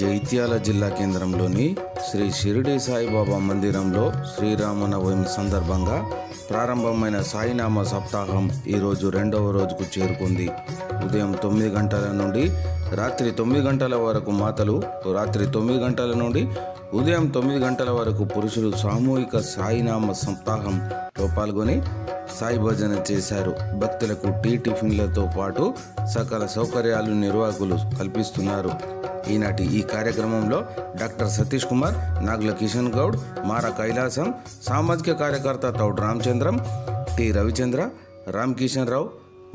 జైత్యాల జిల్లా కేంద్రంలోని శ్రీ షిరిడి సాయిబాబా మందిరంలో శ్రీరామనవమి సందర్భంగా ప్రారంభమైన సాయినామ సప్తాహం ఈరోజు రెండవ రోజుకు చేరుకుంది. ఉదయం తొమ్మిది గంటల నుండి రాత్రి తొమ్మిది గంటల వరకు మాతలు రాత్రి తొమ్మిది గంటల నుండి ఉదయం తొమ్మిది గంటల వరకు పురుషులు సామూహిక సాయినామ సప్తాహంలో పాల్గొని సాయి భజన చేశారు. భక్తులకు టీ టిఫిన్లతో పాటు సకల సౌకర్యాలు నిర్వాహకులు కల్పిస్తున్నారు. ఈనాటి ఈ కార్యక్రమంలో డాక్టర్ సతీష్ కుమార్ నాగుల కిషన్ గౌడ్ మార కైలాసం సామాజిక కార్యకర్త తౌడ్ రామచంద్రం టి రవిచంద్ర రామ్ కిషన్ రావు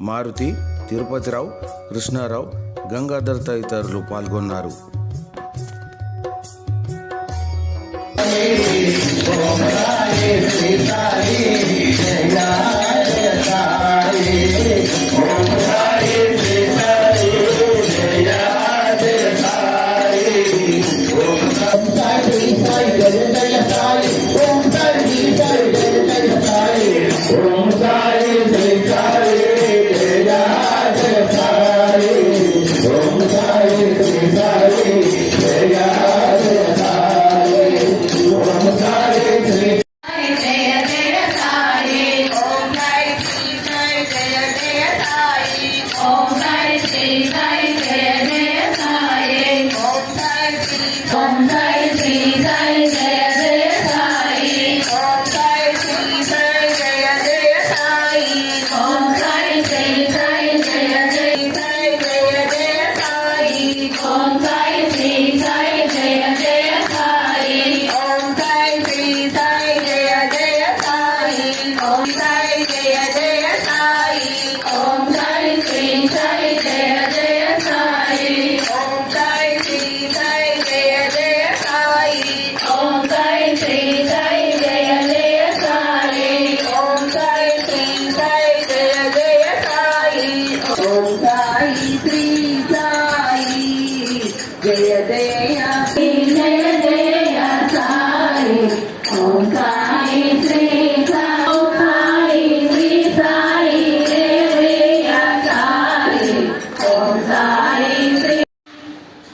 మారుతి తిరుపతిరావు కృష్ణారావు గంగాధర్ తదితరులు పాల్గొన్నారు. జయ జయ సాయి సాయి జయ జయ సాయి. ఓం సాయి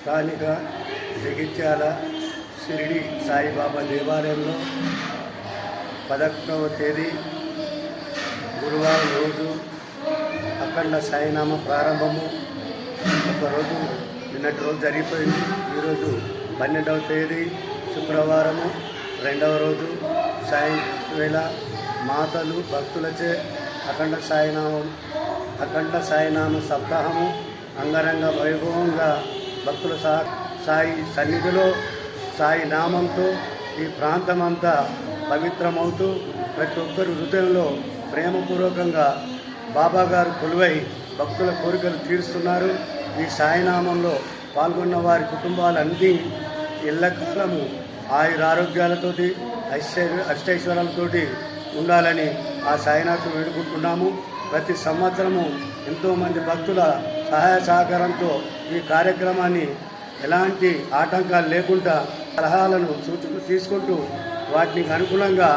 స్థానిక జగిత్యాల షిరిడి సాయిబాబా దేవాలయంలో పదకొండవ తేదీ గురువారం రోజు అఖండ సాయినామ ప్రారంభము. ఒకరోజు నిన్నటి రోజు జరిగిపోయింది. ఈరోజు పన్నెండవ తేదీ శుక్రవారము. రెండవ రోజు సాయం మాతలు భక్తులచే అఖండ సాయినామం అఖండ సాయినామ సప్తాహము. అంగరంగ వైభవంగా భక్తుల సా సాయి సన్నిధిలో సాయి నామంతో ఈ ప్రాంతమంతా పవిత్రమవుతూ ప్రతి ఒక్కరి హృదయంలో ప్రేమపూర్వకంగా బాబా గారు కొలువై భక్తుల కోరికలు తీరుస్తున్నారు. ఈ సాయినామంలో పాల్గొన్న వారి కుటుంబాలన్నీ ఎల్లకాలము ఆయురారోగ్యాలతోటి ఐశ్వర్య అష్టైశ్వర్యాలతోటి ఉండాలని ఆ సాయినాథ్ వేడుకుంటున్నాము. ప్రతి సంవత్సరము ఎంతోమంది భక్తుల సహాయ సహకారంతో ఈ కార్యక్రమాన్ని ఎలాంటి ఆటంకాలు లేకుండా సలహాలను సూచనలు తీసుకుంటూ వాటికి అనుగుణంగా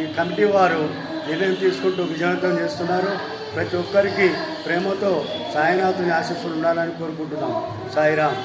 ఈ కమిటీ వారు నిర్ణయం తీసుకుంటూ విజయవంతం చేస్తున్నారు. ప్రతి ఒక్కరికి ప్రేమతో సాయినాథుని ఆశీస్సులు ఉండాలని కోరుకుంటున్నాం. సాయిరామ్.